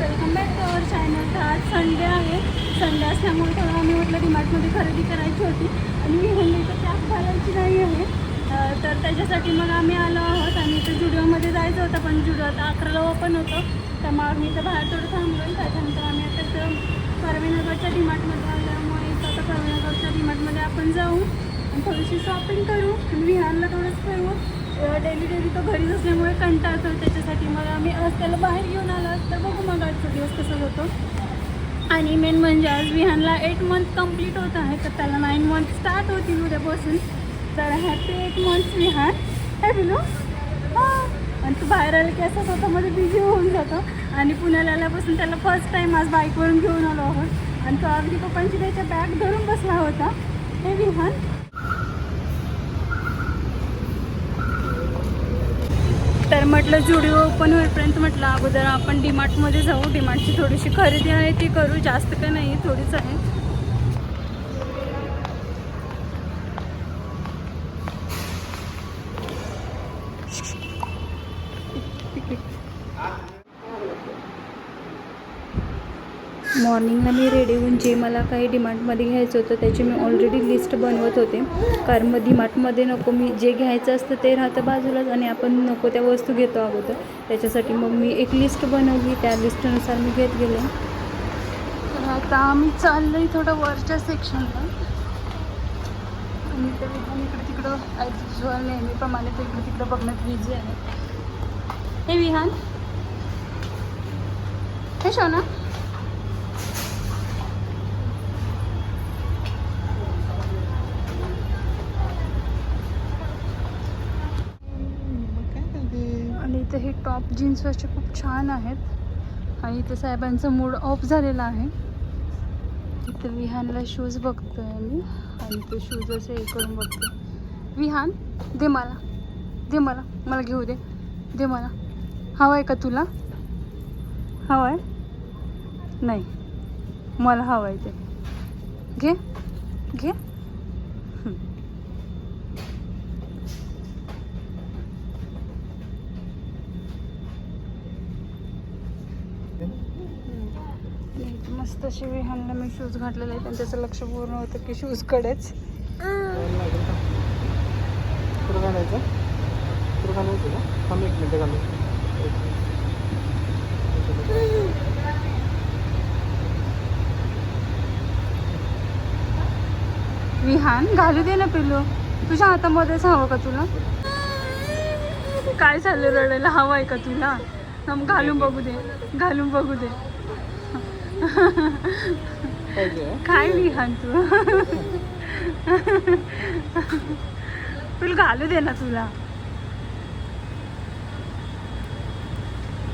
Welcome back to our channel तर आज Sunday आहे. संडे असल्यामुळे थोडं आम्ही म्हटलं डिमार्टमध्ये खरेदी करायची होती. आणि मी म्हणलं तर कॅब घालायची नाही आहे. तर त्याच्यासाठी मग आम्ही आलो आहोत. आणि इथं जुडिओमध्ये जायचं होतं पण जुडिओ आता अकराला ओपन होतं. तर मग आम्ही इथं बाहेर थोडं थांबलो. त्याच्यानंतर आम्ही आता इथं कर्वेनगरच्या डिमार्टमध्ये आल्यामुळे इथं आता कर्वेनगरच्या डिमार्टमध्ये आपण जाऊ आणि थोडीशी शॉपिंग करू. आणि विहानला थोडंच करू डेली डेली तो घरीच असल्यामुळे कंटाळतो त्याच्यासाठी मग आम्ही आज त्याला बाहेर घेऊन आलो तर बघू मग आजचा दिवस कसा जातो. आणि मेन म्हणजे आज विहानला एट मंथ कंप्लीट होत आहे. तर त्याला नाईन मंथ स्टार्ट होतील उद्यापासून. तर हॅपी एट मंथ विहान. काय बिलू हां आणि तू बाहेर आलं की असं स्वतःमध्ये बिझी होऊन जातो. आणि पुण्याला आल्यापासून त्याला फर्स्ट टाईम आज बाईकवरून घेऊन आलो आहोत. आणि तो अगदी पप्पांची त्याच्या बॅग धरून बसला होता. हे विहान. तर म्हटलं जुडिओ ओपन होईपर्यंत म्हटलं अगोदर आपण डीमार्टमध्ये जाऊ. डीमार्टची थोडीशी खरेदी आहे ती करू. जास्त का नाही थोडीच आहे. मॉर्निंगला मी रेडी होऊन जे मला काही डिमार्टमध्ये घ्यायचं होतं त्याची मी ऑलरेडी लिस्ट बनवत होते. कारण मग डिमार्टमध्ये नको मी जे घ्यायचं असतं ते राहतं बाजूलाच आणि आपण नको त्या वस्तू घेतो अगोदर. त्याच्यासाठी मग मी एक लिस्ट बनवली त्या लिस्टनुसार मी घेत गेले. तर आता आम्ही चाललो आहे थोडं वरच्या सेक्शनला आणि ते इकडे तिकडं ॲज नेहमीप्रमाणे ते इकडे तिकडं बघण्यात बिझी आहे. हे विहान. हे शोना आणि इथे हे टॉप जीन्स असे खूप छान आहेत. आणि इथे साहेबांचा मूड ऑफ झालेला आहे. इथे विहानला शूज बघतोय मी आणि ते शूज असे हे करून बघते विहान दे मला. दे मला. मला घेऊ दे. दे मला. हवं आहे का तुला? हवं आहे? नाही. मला हवं आहे ते. घे. घे. मस्त असे विहानला मी शूज घातलेले आहेत आणि त्याचं लक्ष पूर्ण होतं की शूजकडेच कुठं घालायचं. कुठं घालायचं का? थांब एक मिनटं घालू विहान घालू दे ना पिलू तुझ्या हातामध्येच हवं का तुला? काय चाललं रडायला? हवं आहे का तुला? घालून बघू दे. घालून बघू दे. काय विहान तू तुला घालू दे ना तुला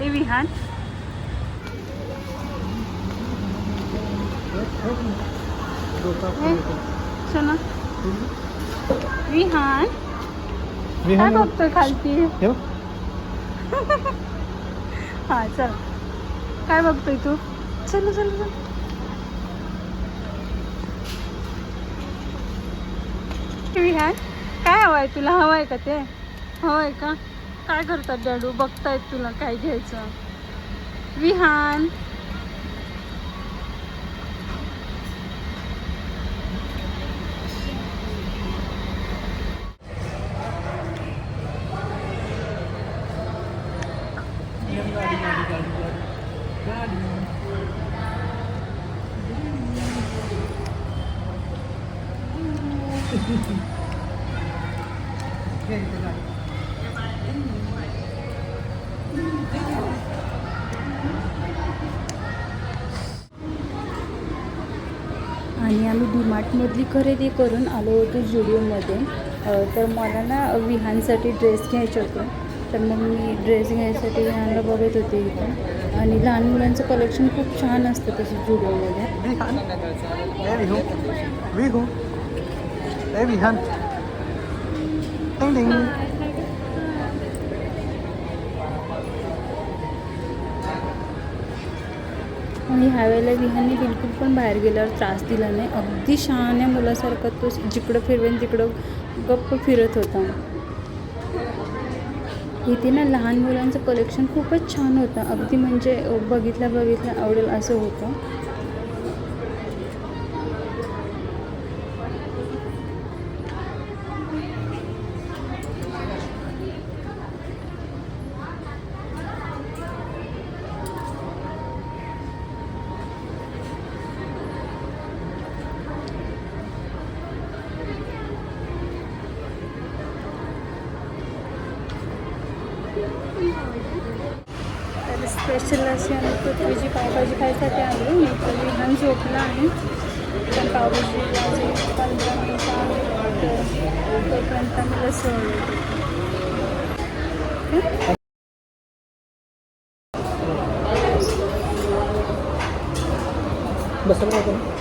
ए विहान सोना विहान काय बघतोय खालती हे. हा चल काय बघतोय तू चल चल चल. विहान काय हवं आहे तुला? हवं आहे का ते? हवं आहे का? काय करतात डॅडू बघतायत तुला काय घ्यायचं? विहान. आणि आम्ही डीमार्टमधली खरेदी करून आलो होतो जुडिओमध्ये तर मला ना विहानसाठी ड्रेस घ्यायचे होते. तर मग मी ड्रेस घ्यायसाठी विहानला बघत होते इथं. आणि लहान मुलांचं कलेक्शन खूप छान असतं तसं जुडिओमध्ये विहान ए विहू ding. आणि ह्यावेळेला विहानने बिलकुल पण बाहेर गेल्यावर त्रास दिला नाही. अगदी शहाण्या मुलासारखा तो जिकडं फिरवेन तिकडं गप्प फिरत होता. इथे ना लहान मुलांचं कलेक्शन खूपच छान होतं. अगदी म्हणजे बघितल्या बघितल्या आवडेल असं होतं. स्पेशल अशी आम्ही पृथ्वीची पावभाजी खायसाठी आलो मी तर विहान झोपला आहे. पण पावभाजी माझी पंधरा मिनिटं आहे तर तोपर्यंत मला सोडलं बसेल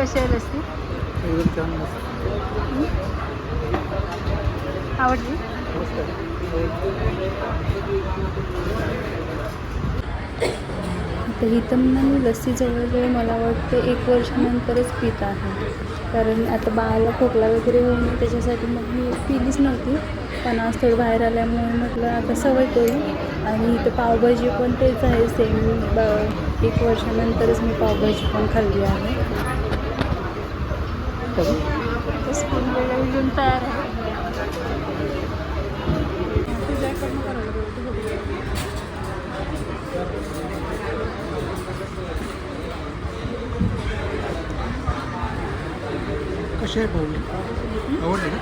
कशी आहे रस्ती एकदम छान मस्त आवडली. तर इथं मी लस्सी जवळजवळ मला वाटतं एक वर्षानंतरच पित आहे. कारण आता बाळाला खोकला वगैरे होऊ नये त्याच्यासाठी मग मी पिलीच नव्हती. पण आज थोडं बाहेर आल्यामुळे म्हटलं आता सवय करू. आणि इथं पावभाजी पण तेच आहे सेम एक वर्षानंतरच मी पावभाजी पण खाल्ली आहे. कसं? स्पून वगैरे घेऊन तयार आहे. कशी आहे पाहुणे आवडली ना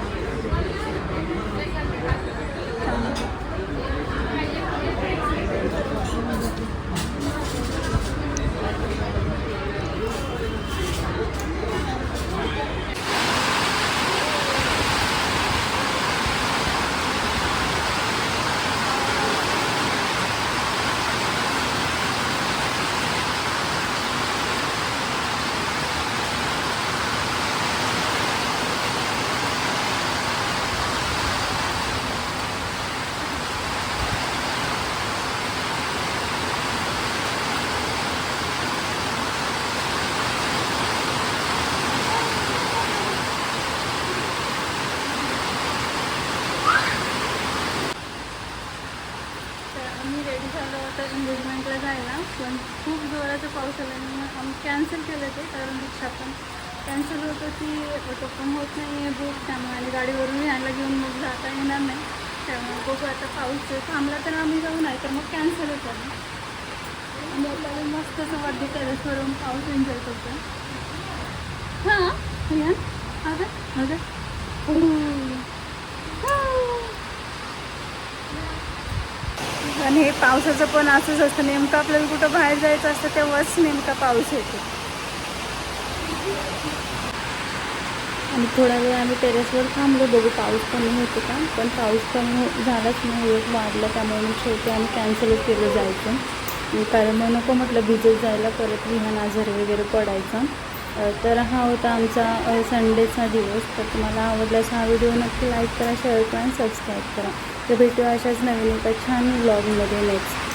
तर आम्ही रेडी झालो होतो एंगेजमेंटला जायला पण खूप जोराचा पाऊस आल्यामुळे आम्ही कॅन्सल केलं ते कारण रिक्षा पण. कॅन्सल होत होती ऑटो पण होत नाही आहे बुक त्यामुळे आणि गाडीवरून यायला घेऊन मग जाता येणार नाही. त्यामुळे बघू आता पाऊस थांबला तर आम्ही जाऊ नाही तर मग कॅन्सल होतं आणि आपल्याला मस्त असं वरती टेरेसवरून पाऊस एन्जॉय करतो हां रियान? अगं अगं आणि हे पावसाचं पण असंच असतं. नेमकं आपल्याला कुठं बाहेर जायचं असतं तेव्हाच नेमका पाऊस येतो. आणि थोडा वेळ आम्ही टेरेसवर थांबलो. बघू पाऊस कमी होतो का? पण पाऊस कमी झालाच नाही. एक वाढला त्यामुळे मग शेवटी आम्ही कॅन्सलच केलं जायचं. कारण मग नको म्हटलं भिजत जायला परत विहान आजार वगैरे पडायचा. तर हा होता आमचा संडेचा दिवस. तर तुम्हाला आवडल्यास हा व्हिडिओ नक्की लाईक करा शेअर करा आणि सबस्क्राईब करा. तर भेटू अशाच नवीन एका छान ब्लॉगमध्ये नेक्स्ट